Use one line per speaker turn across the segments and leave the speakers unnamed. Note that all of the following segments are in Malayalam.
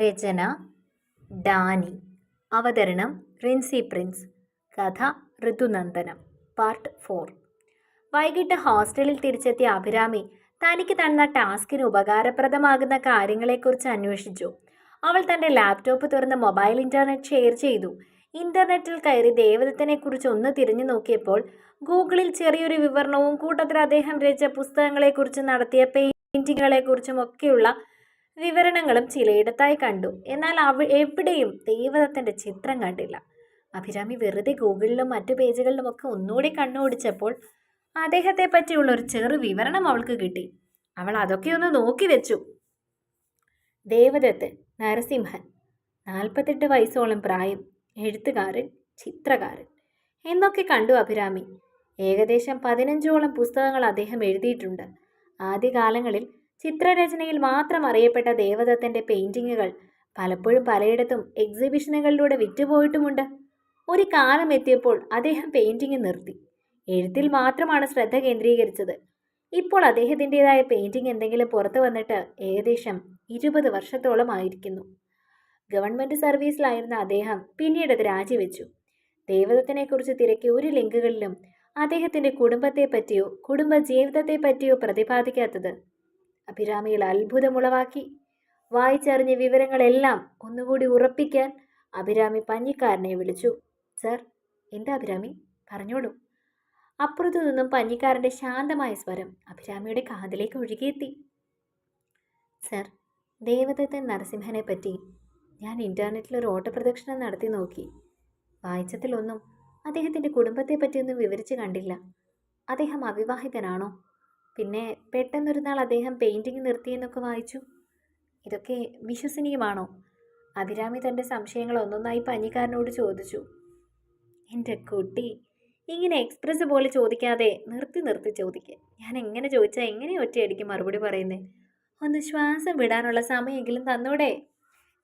രചന ഡാനി. അവതരണം റിൻസി പ്രിൻസ്. കഥ ഋതുനന്ദനം. Part four. വൈകിട്ട് ഹോസ്റ്റലിൽ തിരിച്ചെത്തിയ അഭിരാമി തനിക്ക് തന്ന ടാസ്കിന് ഉപകാരപ്രദമാകുന്ന കാര്യങ്ങളെക്കുറിച്ച് അന്വേഷിച്ചു. അവൾ തന്റെ ലാപ്ടോപ്പ് തുറന്ന് മൊബൈൽ ഇന്റർനെറ്റ് ഷെയർ ചെയ്തു. ഇന്റർനെറ്റിൽ കയറി ദേവദത്തിനെക്കുറിച്ച് ഒന്ന് തിരിഞ്ഞു നോക്കിയപ്പോൾ ഗൂഗിളിൽ ചെറിയൊരു വിവരണവും കൂട്ടത്തിൽ അദ്ദേഹം രചിച്ച പുസ്തകങ്ങളെക്കുറിച്ച് നടത്തിയ പെയിന്റിങ്ങുകളെക്കുറിച്ചും ഒക്കെയുള്ള വിവരണങ്ങളും ചിലയിടത്തായി കണ്ടു. എന്നാൽ അവ എവിടെയും ദൈവദത്തന്റെ ചിത്രം കണ്ടില്ല. അഭിരാമി വെറുതെ ഗൂഗിളിലും മറ്റു പേജുകളിലും പേജുകളിലുമൊക്കെ ഒന്നുകൂടി കണ്ണോടിച്ചപ്പോൾ അദ്ദേഹത്തെ പറ്റിയുള്ള ഒരു ചെറു വിവരണം അവൾക്ക് കിട്ടി. അവൾ അതൊക്കെ ഒന്ന് നോക്കി വെച്ചു. ദേവദത്ത് നരസിംഹൻ നാൽപ്പത്തെട്ട് വയസ്സോളം പ്രായം എഴുത്തുകാരൻ ചിത്രകാരൻ എന്നൊക്കെ കണ്ടു അഭിരാമി. ഏകദേശം പതിനഞ്ചോളം പുസ്തകങ്ങൾ അദ്ദേഹം എഴുതിയിട്ടുണ്ട്. ആദ്യകാലങ്ങളിൽ ചിത്രരചനയിൽ മാത്രം അറിയപ്പെട്ട ദേവദത്തന്റെ പെയിന്റിങ്ങുകൾ പലപ്പോഴും പലയിടത്തും എക്സിബിഷനുകളിലൂടെ വിറ്റുപോയിട്ടുമുണ്ട്. ഒരു കാലം എത്തിയപ്പോൾ അദ്ദേഹം പെയിന്റിങ് നിർത്തി. എഴുത്തിൽ മാത്രമാണ് ശ്രദ്ധ കേന്ദ്രീകരിച്ചത്. ഇപ്പോൾ അദ്ദേഹത്തിന്റെതായ പെയിന്റിങ് എന്തെങ്കിലും പുറത്തു വന്നിട്ട് ഏകദേശം ഇരുപത് വർഷത്തോളം ആയിരിക്കുന്നു. ഗവൺമെന്റ് സർവീസിലായിരുന്ന അദ്ദേഹം പിന്നീട് അത് രാജിവെച്ചു. ദേവദത്തിനെക്കുറിച്ച് തിരക്കിയ ഒരു ലിങ്കുകളിലും അദ്ദേഹത്തിന്റെ കുടുംബത്തെ പറ്റിയോ കുടുംബ ജീവിതത്തെ പറ്റിയോ പ്രതിപാദിക്കാത്തത് അഭിരാമിയിൽ അത്ഭുതമുളവാക്കി. വായിച്ചറിഞ്ഞ വിവരങ്ങളെല്ലാം ഒന്നുകൂടി ഉറപ്പിക്കാൻ അഭിരാമി പഞ്ഞിക്കാരനെ വിളിച്ചു. സർ എന്താ അഭിരാമി? പറഞ്ഞോളൂ. അപ്പുറത്തു നിന്നും പഞ്ഞിക്കാരന്റെ ശാന്തമായ സ്വരം അഭിരാമിയുടെ കാതിലേക്ക് ഒഴുകിയെത്തി. സർ ദേവദത്തൻ നരസിംഹനെ പറ്റി ഞാൻ ഇന്റർനെറ്റിൽ ഒരു ഓട്ടപ്രദക്ഷിണം നടത്തി നോക്കി. വായിച്ചതിലൊന്നും അദ്ദേഹത്തിന്റെ കുടുംബത്തെ പറ്റിയൊന്നും വിവരിച്ച് കണ്ടില്ല. അദ്ദേഹം അവിവാഹിതനാണോ? പിന്നെ പെട്ടെന്നൊരു നാൾ അദ്ദേഹം പെയിന്റിങ് നിർത്തിയെന്നൊക്കെ വായിച്ചു. ഇതൊക്കെ വിശ്വസനീയമാണോ? അഭിരാമി തന്റെ സംശയങ്ങൾ ഒന്നൊന്നായി പഞ്ഞിക്കാരനോട് ചോദിച്ചു. എന്റെ കുട്ടി ഇങ്ങനെ എക്സ്പ്രസ് പോലെ ചോദിക്കാതെ നിർത്തി നിർത്തി ചോദിക്കുക ഞാൻ എങ്ങനെ ചോദിച്ചാൽ എങ്ങനെ ഒറ്റയടിക്ക് മറുപടി പറയുന്നത് ഒന്ന് ശ്വാസം വിടാനുള്ള സമയമെങ്കിലും തന്നോടെ?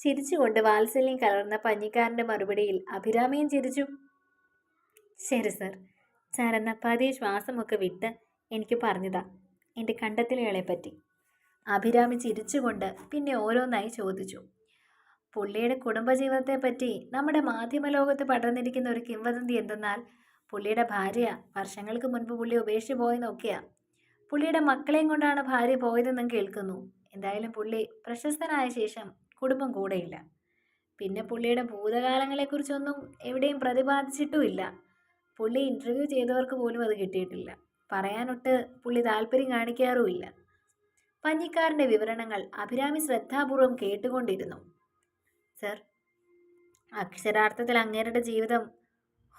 ചിരിച്ചുകൊണ്ട് വാത്സല്യം കലർന്ന പഞ്ഞിക്കാരന്റെ മറുപടിയിൽ അഭിരാമിയും ചിരിച്ചു. ശരി സർ. സാർ എന്നാൽ പതിയെ ശ്വാസമൊക്കെ വിട്ട് എനിക്ക് പറഞ്ഞതാ എന്റെ കണ്ടെത്തലുകളെപ്പറ്റി അഭിരാമി ചിരിച്ചുകൊണ്ട് പിന്നെ ഓരോന്നായി ചോദിച്ചു. പുള്ളിയുടെ കുടുംബജീവിതത്തെപ്പറ്റി നമ്മുടെ മാധ്യമലോകത്ത് പടർന്നിരിക്കുന്ന ഒരു കിംവദന്തി എന്തെന്നാൽ പുള്ളിയുടെ ഭാര്യ വർഷങ്ങൾക്ക് മുൻപ് പുള്ളി ഉപേക്ഷിച്ച് പോയെന്നൊക്കെയാ പുള്ളിയുടെ മക്കളെയും കൊണ്ടാണ് ഭാര്യ പോയതെന്നും കേൾക്കുന്നു. എന്തായാലും പുള്ളി പ്രശസ്തനായ ശേഷം കുടുംബം കൂടെയില്ല. പിന്നെ പുള്ളിയുടെ ഭൂതകാലങ്ങളെക്കുറിച്ചൊന്നും എവിടെയും പ്രതിപാദിച്ചിട്ടുമില്ല. പുള്ളി ഇന്റർവ്യൂ ചെയ്തവർക്ക് പോലും അത് കിട്ടിയിട്ടില്ല. പറയാനൊട്ട് പുള്ളി താല്പര്യം കാണിക്കാറുമില്ല. പഞ്ഞിക്കാരന്റെ വിവരണങ്ങൾ അഭിരാമി ശ്രദ്ധാപൂർവം കേട്ടുകൊണ്ടിരുന്നു. സർ അക്ഷരാർത്ഥത്തിൽ അങ്ങേരുടെ ജീവിതം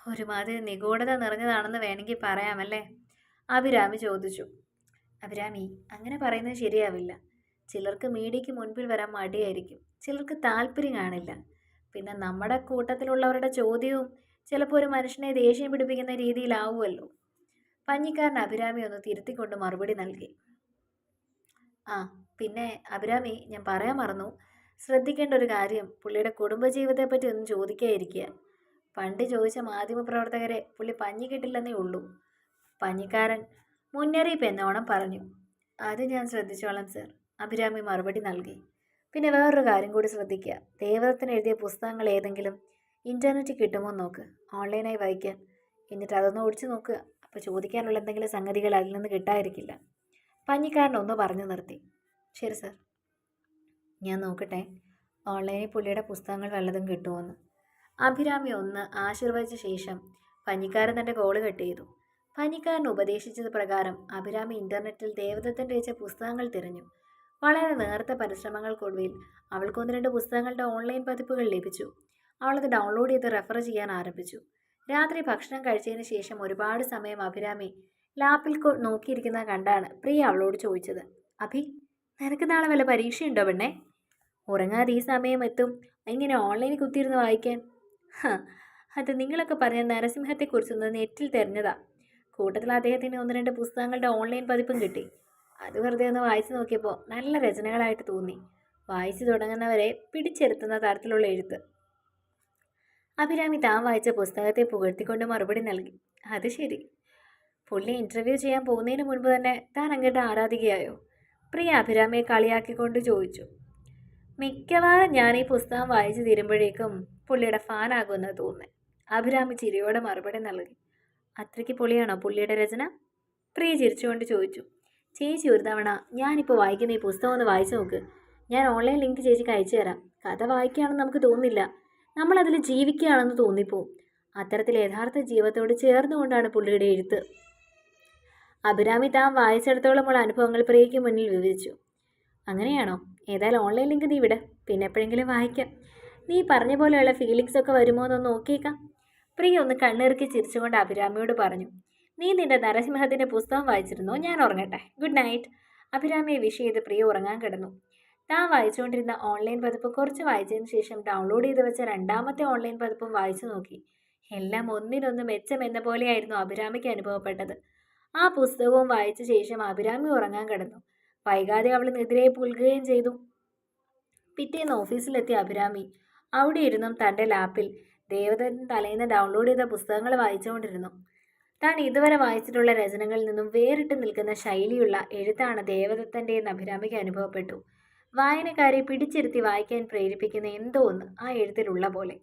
ഒരുമാതിരി നിഗൂഢത നിറഞ്ഞതാണെന്ന് വേണമെങ്കിൽ പറയാമല്ലേ? അഭിരാമി ചോദിച്ചു. അഭിരാമി അങ്ങനെ പറയുന്നത് ശരിയാവില്ല. ചിലർക്ക് മീഡിയയ്ക്ക് മുൻപിൽ വരാൻ മടിയായിരിക്കും. ചിലർക്ക് താല്പര്യം കാണില്ല. പിന്നെ നമ്മുടെ കൂട്ടത്തിലുള്ളവരുടെ ചോദ്യവും ചിലപ്പോൾ ഒരു മനുഷ്യനെ ദേഷ്യം പിടിപ്പിക്കുന്ന രീതിയിലാവുമല്ലോ. പഞ്ഞിക്കാരൻ അഭിരാമി ഒന്ന് തിരുത്തിക്കൊണ്ട് മറുപടി നൽകി. ആ പിന്നെ അഭിരാമി ഞാൻ പറയാൻ മറന്നു. ശ്രദ്ധിക്കേണ്ട ഒരു കാര്യം പുള്ളിയുടെ കുടുംബജീവിതത്തെപ്പറ്റി ഒന്നും ചോദിക്കാതിരിക്കുക. പണ്ട് ചോദിച്ച മാധ്യമപ്രവർത്തകരെ പുള്ളി പഞ്ഞി കിട്ടില്ലെന്നേ ഉള്ളൂ. പഞ്ഞിക്കാരൻ മുന്നറിയിപ്പ് എന്നോണം പറഞ്ഞു. അത് ഞാൻ ശ്രദ്ധിച്ചോളാം സർ. അഭിരാമി മറുപടി നൽകി. പിന്നെ വേറൊരു കാര്യം കൂടി ശ്രദ്ധിക്കുക. ദേവദത്തിന് എഴുതിയ പുസ്തകങ്ങൾ ഏതെങ്കിലും ഇന്റർനെറ്റ് കിട്ടുമോ നോക്ക്. ഓൺലൈനായി വായിക്കാൻ. എന്നിട്ട് അതൊന്ന് ഓടിച്ചു നോക്കുക അപ്പോൾ ചോദിക്കാനുള്ള എന്തെങ്കിലും സംഗതികൾ അതിൽ നിന്ന് കിട്ടാതിരിക്കില്ല. പഞ്ഞിക്കാരൻ ഒന്ന് പറഞ്ഞു നിർത്തി. ശരി സർ ഞാൻ നോക്കട്ടെ. ഓൺലൈനിൽ പുള്ളിയുടെ പുസ്തകങ്ങൾ വല്ലതും കിട്ടുമെന്ന് അഭിരാമി ഒന്ന് ആശീർവദിച്ച ശേഷം പഞ്ഞിക്കാരൻ തന്റെ കോൾ കട്ട് ചെയ്തു. പഞ്ഞിക്കാരൻ ഉപദേശിച്ചത് പ്രകാരം അഭിരാമി ഇന്റർനെറ്റിൽ ദേവദത്തൻ രചിച്ച പുസ്തകങ്ങൾ തിരഞ്ഞു. വളരെ നേർത്ത പരിശ്രമങ്ങൾക്കൊടുവിൽ അവൾക്കൊന്ന് രണ്ട് പുസ്തകങ്ങളുടെ ഓൺലൈൻ പതിപ്പുകൾ ലഭിച്ചു. അവളത് ഡൗൺലോഡ് ചെയ്ത് റെഫർ ചെയ്യാൻ ആരംഭിച്ചു. രാത്രി ഭക്ഷണം കഴിച്ചതിന് ശേഷം ഒരുപാട് സമയം അഭിരാമി ലാപ്പിൽ നോക്കിയിരിക്കുന്ന കണ്ടാണ് പ്രിയ അവളോട് ചോദിച്ചത്. അഭി നിനക്ക് നാളെ വല്ല പരീക്ഷയുണ്ടോ പെണ്ണേ? ഉറങ്ങാതെ ഈ സമയം എത്തും. ഇങ്ങനെ ഓൺലൈനിൽ കുത്തിയിരുന്ന് വായിക്കാൻ? അത് നിങ്ങളൊക്കെ പറഞ്ഞ നരസിംഹത്തെക്കുറിച്ചൊന്ന് നെറ്റിൽ തെരഞ്ഞതാ. കൂട്ടത്തിൽ അദ്ദേഹത്തിന് ഒന്ന് രണ്ട് പുസ്തകങ്ങളുടെ ഓൺലൈൻ പതിപ്പും കിട്ടി. അത് വെറുതെ ഒന്ന് വായിച്ചു നോക്കിയപ്പോൾ നല്ല രചനകളായിട്ട് തോന്നി. വായിച്ചു തുടങ്ങുന്നവരെ പിടിച്ചെടുത്തുന്ന തരത്തിലുള്ള എഴുത്ത്. അഭിരാമി താൻ വായിച്ച പുസ്തകത്തെ പുകഴ്ത്തിക്കൊണ്ട് മറുപടി നൽകി. അത് ശരി. പുള്ളി ഇന്റർവ്യൂ ചെയ്യാൻ പോകുന്നതിന് മുൻപ് തന്നെ താൻ അങ്ങോട്ട് ആരാധികയായോ? പ്രിയ അഭിരാമിയെ കളിയാക്കിക്കൊണ്ട് ചോദിച്ചു. മിക്കവാറും ഞാൻ ഈ പുസ്തകം വായിച്ചു തീരുമ്പോഴേക്കും പുള്ളിയുടെ ഫാനാകുമെന്ന് തോന്നുന്നു. അഭിരാമി ചിരിയോടെ മറുപടി നൽകി. അത്രയ്ക്ക് പൊളിയാണോ പുള്ളിയുടെ രചന? പ്രിയ ചിരിച്ചുകൊണ്ട് ചോദിച്ചു. ചേച്ചി ഒരു തവണ ഞാനിപ്പോൾ വായിക്കുന്ന ഈ പുസ്തകം ഒന്ന് വായിച്ചു നോക്ക്. ഞാൻ ഓൺലൈൻ ലിങ്ക് ചേച്ചിക്ക് അയച്ചു തരാം കഥ വായിക്കുകയാണെന്ന് നമുക്ക് തോന്നില്ല നമ്മളതിൽ ജീവിക്കുകയാണെന്ന് തോന്നിപ്പോവും. അത്തരത്തിൽ യഥാർത്ഥ ജീവിതത്തോട് ചേർന്നുകൊണ്ടാണ് പുള്ളിയുടെ എഴുത്ത്. അഭിരാമി താൻ വായിച്ചെടുത്തോളമുള്ള അനുഭവങ്ങൾ പ്രിയയ്ക്ക് മുന്നിൽ വിവരിച്ചു. അങ്ങനെയാണോ? ഏതായാലും ഓൺലൈൻ ലിങ്ക് നീ വിട്. പിന്നെ എപ്പോഴെങ്കിലും വായിക്കാം. നീ പറഞ്ഞ പോലെയുള്ള ഫീലിങ്സ് ഒക്കെ വരുമോ എന്നൊന്ന് നോക്കിയേക്കാം. പ്രിയ ഒന്ന് കണ്ണിറുക്കി ചിരിച്ചുകൊണ്ട് അഭിരാമിയോട് പറഞ്ഞു. നീ നിന്റെ നരസിംഹത്തിന്റെ പുസ്തകം വായിച്ചിരുന്നോ? ഞാൻ ഉറങ്ങട്ടെ. ഗുഡ് നൈറ്റ് അഭിരാമിയെ വിഷ് ചെയ്ത് പ്രിയ ഉറങ്ങാൻ കിടന്നു. താൻ വായിച്ചുകൊണ്ടിരുന്ന ഓൺലൈൻ പതിപ്പ് കുറച്ച് വായിച്ചതിന് ശേഷം ഡൗൺലോഡ് ചെയ്ത് വെച്ച രണ്ടാമത്തെ ഓൺലൈൻ പതിപ്പും വായിച്ചു നോക്കി. എല്ലാം ഒന്നിനൊന്ന് മെച്ചം എന്ന പോലെയായിരുന്നു അഭിരാമിക്ക് അനുഭവപ്പെട്ടത്. ആ പുസ്തകവും വായിച്ച ശേഷം അഭിരാമി ഉറങ്ങാൻ കിടന്നു. വൈകാതെ അവൾ നിദ്രയെ പുൽകുകയും ചെയ്തു. പിറ്റേന്ന് ഓഫീസിലെത്തിയ അഭിരാമി അവിടെ ഇരുന്നും തന്റെ ലാപ്പിൽ ദേവതൻ തലേന്ന് ഡൗൺലോഡ് ചെയ്ത പുസ്തകങ്ങൾ വായിച്ചുകൊണ്ടിരുന്നു. താൻ ഇതുവരെ വായിച്ചിട്ടുള്ള രചനകളിൽ നിന്നും വേറിട്ട് നിൽക്കുന്ന ശൈലിയുള്ള എഴുത്താണ് ദേവദത്തന്റെ എന്ന് അഭിരാമിക്ക് അനുഭവപ്പെട്ടു. വായനക്കാരെ പിടിച്ചിരുത്തി വായിക്കാൻ പ്രേരിപ്പിക്കുന്ന എന്തോ ഒന്ന് ആ എഴുത്തിലുള്ള പോലെ.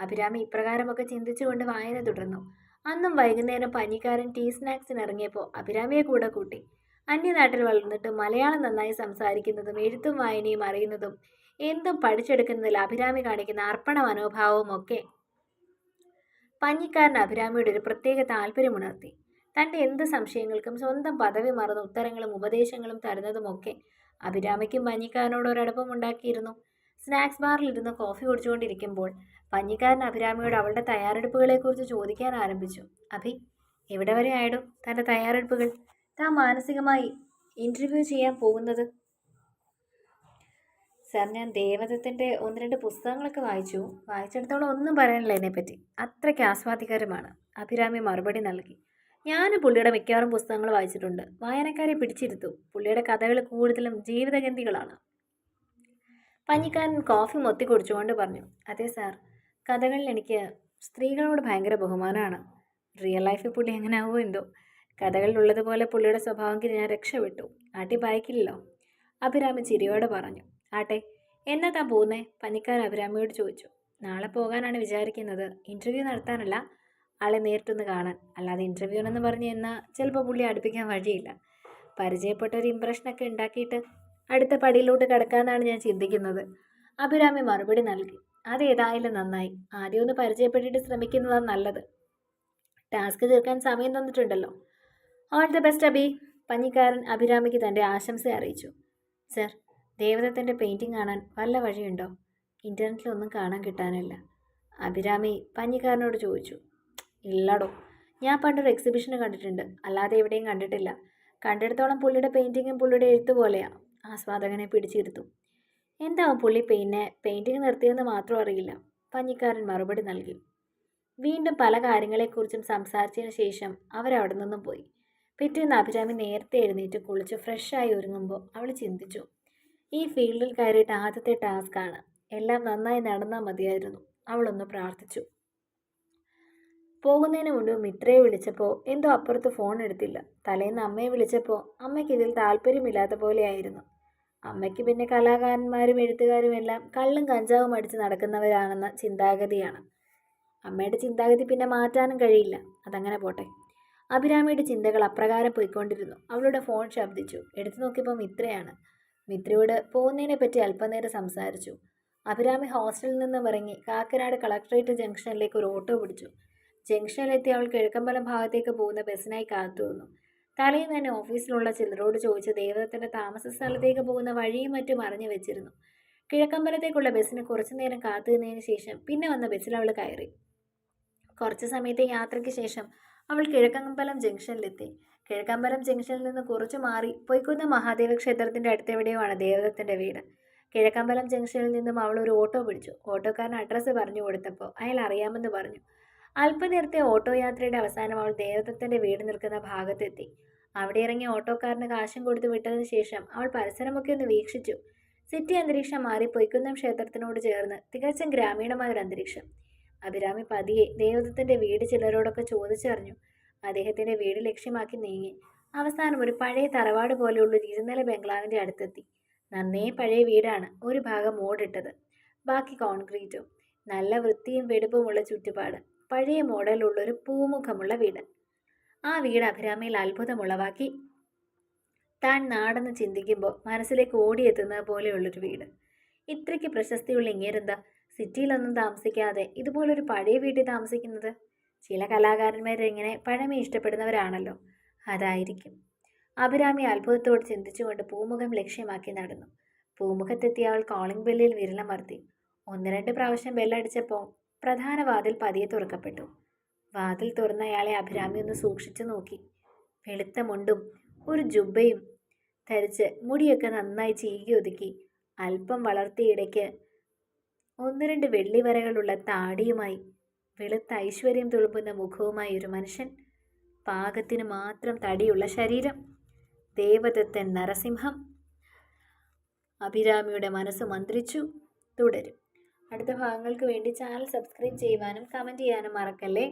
അഭിരാമി ഇപ്രകാരമൊക്കെ ചിന്തിച്ചുകൊണ്ട് വായന തുടർന്നു. അന്നും വൈകുന്നേരം പനിക്കാരൻ ടീ സ്നാക്സിന് ഇറങ്ങിയപ്പോൾ അഭിരാമിയെ കൂടെ കൂട്ടി. അന്യനാട്ടിൽ വളർന്നിട്ട് മലയാളം നന്നായി സംസാരിക്കുന്നതും എഴുത്തും വായനയും അറിയുന്നതും എന്തും പഠിച്ചെടുക്കുന്നതിൽ അഭിരാമി കാണിക്കുന്ന അർപ്പണ മനോഭാവവും ഒക്കെ പഞ്ഞിക്കാരൻ അഭിരാമിയുടെ ഒരു പ്രത്യേക താല്പര്യമുണർത്തി. തന്റെ എന്ത് സംശയങ്ങൾക്കും സ്വന്തം പദവി മറന്ന് ഉത്തരങ്ങളും ഉപദേശങ്ങളും തരുന്നതുമൊക്കെ അഭിരാമിക്കും പഞ്ഞിക്കാരനോട് ഒരടുപ്പം ഉണ്ടാക്കിയിരുന്നു. സ്നാക്സ് ബാറിൽ ബാറിലിരുന്ന് കോഫി കുടിച്ചുകൊണ്ടിരിക്കുമ്പോൾ പഞ്ഞിക്കാരൻ അഭിരാമിയോട് അവളുടെ തയ്യാറെടുപ്പുകളെക്കുറിച്ച് ചോദിക്കാൻ ആരംഭിച്ചു. അഭി എവിടെ വരെ ആയിടും തന്റെ തയ്യാറെടുപ്പുകൾ? താൻ മാനസികമായി ഇന്റർവ്യൂ ചെയ്യാൻ പോകുന്നത്? സാർ ഞാൻ ദേവദത്തിന്റെ ഒന്ന് രണ്ട് പുസ്തകങ്ങളൊക്കെ വായിച്ചു. വായിച്ചെടുത്തോളം ഒന്നും പറയാനില്ല എന്നെപ്പറ്റി. അത്രയ്ക്ക് ആസ്വാദികരമാണ്. അഭിരാമി മറുപടി നൽകി. ഞാൻ പുള്ളിയുടെ മിക്കവാറും പുസ്തകങ്ങൾ വായിച്ചിട്ടുണ്ട്. വായനക്കാരെ പിടിച്ചിരുത്തു. പുള്ളിയുടെ കഥകൾ കൂടുതലും ജീവിതഗന്ധികളാണ്. പഞ്ഞിക്കാരൻ കോഫി മൊത്തി കുടിച്ചുകൊണ്ട് പറഞ്ഞു അതെ സാർ കഥകളിൽ എനിക്ക് സ്ത്രീകളോട് ഭയങ്കര ബഹുമാനമാണ്. റിയൽ ലൈഫിൽ പുള്ളി എങ്ങനെ ആവുമോ എന്തോ. കഥകളിലുള്ളതുപോലെ പുള്ളിയുടെ സ്വഭാവമെങ്കിൽ ഞാൻ രക്ഷപ്പെട്ടു. ആട്ടി പായിക്കില്ലല്ലോ. അഭിരാമി ചിരിയോടെ പറഞ്ഞു ആട്ടെ എന്നാ താൻ പോകുന്നേ പനിക്കാരൻ അഭിരാമിയോട് ചോദിച്ചു നാളെ പോകാനാണ് വിചാരിക്കുന്നത്. ഇന്റർവ്യൂ നടത്താനല്ല. ആളെ നേരിട്ടൊന്ന് കാണാൻ. അല്ലാതെ ഇന്റർവ്യൂ എന്ന് പറഞ്ഞ് എന്നാൽ ചിലപ്പോൾ പുള്ളി അടുപ്പിക്കാൻ വഴിയില്ല. പരിചയപ്പെട്ട ഒരു ഇമ്പ്രഷനൊക്കെ ഉണ്ടാക്കിയിട്ട് അടുത്ത പടിയിലോട്ട് കിടക്കാമെന്നാണ് ഞാൻ ചിന്തിക്കുന്നത്. അഭിരാമി മറുപടി നൽകി. അതേതായാലും നന്നായി. ആദ്യം ഒന്ന് പരിചയപ്പെട്ടിട്ട് ശ്രമിക്കുന്നതാണ് നല്ലത്. ടാസ്ക് തീർക്കാൻ സമയം തന്നിട്ടുണ്ടല്ലോ. All the best Abi. Panjikkaran അഭിരാമിക്ക് തന്റെ ആശംസ അറിയിച്ചു. സർ ദേവദത്തിന്റെ പെയിന്റിംഗ് കാണാൻ വല്ല വഴിയുണ്ടോ? ഇന്റർനെറ്റിലൊന്നും കാണാൻ കിട്ടാനില്ല. അഭിരാമി പഞ്ഞിക്കാരനോട് ചോദിച്ചു. ഇല്ലടോ. ഞാൻ പണ്ടൊരു എക്സിബിഷന് കണ്ടിട്ടുണ്ട്. അല്ലാതെ എവിടെയും കണ്ടിട്ടില്ല. കണ്ടിടത്തോളം പുള്ളിയുടെ പെയിന്റിങ്ങും പുള്ളിയുടെ എഴുത്ത് പോലെയാണ് ആസ്വാദകനെ പിടിച്ചിരുത്തും. എന്താവും പുള്ളി പിന്നെ പെയിന്റിങ് നിർത്തിയെന്ന് മാത്രം അറിയില്ല. പഞ്ഞിക്കാരൻ മറുപടി നൽകി. വീണ്ടും പല കാര്യങ്ങളെക്കുറിച്ചും സംസാരിച്ചതിന് ശേഷം അവരവിടെ നിന്നും പോയി. പിറ്റേന്ന് അഭിരാമി നേരത്തെ എഴുന്നേറ്റ് കുളിച്ച് ഫ്രഷായി ഒരുങ്ങുമ്പോൾ അവൾ ചിന്തിച്ചു. ഈ ഫീൽഡിൽ കയറിയിട്ട് ആദ്യത്തെ ടാസ്ക്കാണ് എല്ലാം നന്നായി നടന്നാൽ മതിയായിരുന്നു. അവളൊന്ന് പ്രാർത്ഥിച്ചു. പോകുന്നതിന് മുൻപ് മിത്രയെ വിളിച്ചപ്പോൾ എന്തോ അപ്പുറത്ത് ഫോൺ എടുത്തില്ല. തലേന്ന് അമ്മയെ വിളിച്ചപ്പോൾ അമ്മയ്ക്ക് ഇതിൽ താല്പര്യമില്ലാത്ത പോലെയായിരുന്നു. അമ്മയ്ക്ക് പിന്നെ കലാകാരന്മാരും എഴുത്തുകാരും എല്ലാം കള്ളും കഞ്ചാവും അടിച്ച് നടക്കുന്നവരാണെന്ന ചിന്താഗതിയാണ്. അമ്മയുടെ ചിന്താഗതി പിന്നെ മാറ്റാനും കഴിയില്ല. അതങ്ങനെ പോട്ടെ. അഭിരാമിയുടെ ചിന്തകൾ അപ്രകാരം പോയിക്കൊണ്ടിരുന്നു. അവളുടെ ഫോൺ ശബ്ദിച്ചു. എടുത്തു നോക്കിയപ്പോൾ മിത്രയാണ്. മിത്രയോട് പോകുന്നതിനെ പറ്റി അല്പനേരം സംസാരിച്ചു. അഭിരാമി ഹോസ്റ്റലിൽ നിന്നും ഇറങ്ങി കാക്കനാട് കളക്ടറേറ്റ് ജംഗ്ഷനിലേക്ക് ഒരു ഓട്ടോ പിടിച്ചു. ജംഗ്ഷനിലെത്തി അവൾ കിഴക്കമ്പലം ഭാഗത്തേക്ക് പോകുന്ന ബസ്സിനായി കാത്തു നിന്നു. തലേന്ന് തന്നെ ഓഫീസിലുള്ള ചിലരോട് ചോദിച്ച് ദേവദത്തിന്റെ താമസ സ്ഥലത്തേക്ക് പോകുന്ന വഴിയും മറ്റും അറിഞ്ഞു വെച്ചിരുന്നു. കിഴക്കമ്പലത്തേക്കുള്ള ബസ്സിന് കുറച്ചു നേരം കാത്തു നിന്നതിന് ശേഷം പിന്നെ വന്ന ബസ്സിൽ അവൾ കയറി. കുറച്ച് സമയത്തെ യാത്രയ്ക്ക് ശേഷം അവൾ കിഴക്കമ്പലം ജംഗ്ഷനിലെത്തി. കിഴക്കമ്പലം ജംഗ്ഷനിൽ നിന്ന് കുറച്ചു മാറി പൊയ്ക്കുന്ന മഹാദേവ ക്ഷേത്രത്തിന്റെ അടുത്തെവിടെയുമാണ് ദേവദത്തിന്റെ വീട്. കിഴക്കമ്പലം ജംഗ്ഷനിൽ നിന്നും അവൾ ഒരു ഓട്ടോ പിടിച്ചു. ഓട്ടോക്കാരൻ അഡ്രസ്സ് പറഞ്ഞു കൊടുത്തപ്പോൾ അയാൾ അറിയാമെന്ന് പറഞ്ഞു. അല്പനേരത്തെ ഓട്ടോ യാത്രയുടെ അവസാനം അവൾ ദേവദത്തന്റെ വീട് നിൽക്കുന്ന ഭാഗത്തെത്തി. അവിടെ ഇറങ്ങി ഓട്ടോക്കാരന് കാശും കൊടുത്തു വിട്ടതിന് ശേഷം അവൾ പരിസരമൊക്കെ ഒന്ന് വീക്ഷിച്ചു. സിറ്റി അന്തരീക്ഷം മാറി പൊയ്ക്കുന്നം ക്ഷേത്രത്തിനോട് ചേർന്ന് തികച്ചും ഗ്രാമീണമായ ഒരു അന്തരീക്ഷം. അഭിരാമി പതിയെ ദേവദത്തിന്റെ വീട് ചിലരോടൊക്കെ ചോദിച്ചറിഞ്ഞു. അദ്ദേഹത്തിന്റെ വീട് ലക്ഷ്യമാക്കി നീങ്ങി. അവസാനം ഒരു പഴയ തറവാട് പോലെയുള്ള ഇരുനില ബംഗ്ലാവിന്റെ അടുത്തെത്തി. നന്നേ പഴയ വീടാണ് ഒരു ഭാഗം ഓടിട്ടത്. ബാക്കി കോൺക്രീറ്റും. നല്ല വൃത്തിയും വെടുപ്പുമുള്ള ചുറ്റുപാട്. പഴയ മോഡലുള്ളൊരു പൂമുഖമുള്ള വീട്. ആ വീട് അഭിരാമിയിൽ അത്ഭുതമുളവാക്കി. താൻ നാടെന്ന് ചിന്തിക്കുമ്പോൾ മനസ്സിലേക്ക് ഓടിയെത്തുന്നത് പോലെയുള്ളൊരു വീട്. ഇത്രയ്ക്ക് പ്രശസ്തിയുള്ള ഇങ്ങേരെന്താ? സിറ്റിയിലൊന്നും താമസിക്കാതെ ഇതുപോലൊരു പഴയ വീട്ടിൽ താമസിക്കുന്നത്? ചില കലാകാരന്മാർ ഇങ്ങനെ പഴമ ഇഷ്ടപ്പെടുന്നവരാണല്ലോ. അതായിരിക്കും. അഭിരാമി അത്ഭുതത്തോട് ചിന്തിച്ചുകൊണ്ട് പൂമുഖം ലക്ഷ്യമാക്കി നടന്നു. പൂമുഖത്തെത്തിയ അവൾ കോളിംഗ് ബെല്ലിൽ വിരലമർത്തി. ഒന്ന് രണ്ട് പ്രാവശ്യം ബെല്ലടിച്ചപ്പോൾ പ്രധാന വാതിൽ പതിയെ തുറക്കപ്പെട്ടു. വാതിൽ തുറന്നയാളെ അഭിരാമി ഒന്ന് സൂക്ഷിച്ചു നോക്കി. വെളുത്ത മുണ്ടും ഒരു ജുബയും ധരിച്ച് മുടിയൊക്കെ നന്നായി ചീകി ഒതുക്കി അല്പം വളർത്തിയിടയ്ക്ക് ഒന്ന് രണ്ട് വെള്ളിവരകളുള്ള താടിയുമായി വെളുത്ത ഐശ്വര്യം തുളുമ്പുന്ന മുഖവുമായി ഒരു മനുഷ്യൻ പാകത്തിന് മാത്രം തടിയുള്ള ശരീരം. ദേവദത്തൻ നരസിംഹം അഭിരാമിയുടെ മനസ്സ് മന്ത്രിച്ചു തുടരും. അടുത്ത ഭാഗങ്ങൾക്ക് വേണ്ടി ചാനൽ സബ്സ്ക്രൈബ് ചെയ്യുവാനും കമന്റ് ചെയ്യാനും മറക്കല്ലേ?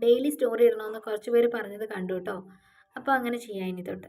ഡെയിലി സ്റ്റോറി ഇടണമെന്ന് കുറച്ച് പേര് പറഞ്ഞത് കണ്ടു കേട്ടോ. അപ്പോൾ അങ്ങനെ ചെയ്യാം ഇനി തൊട്ട്.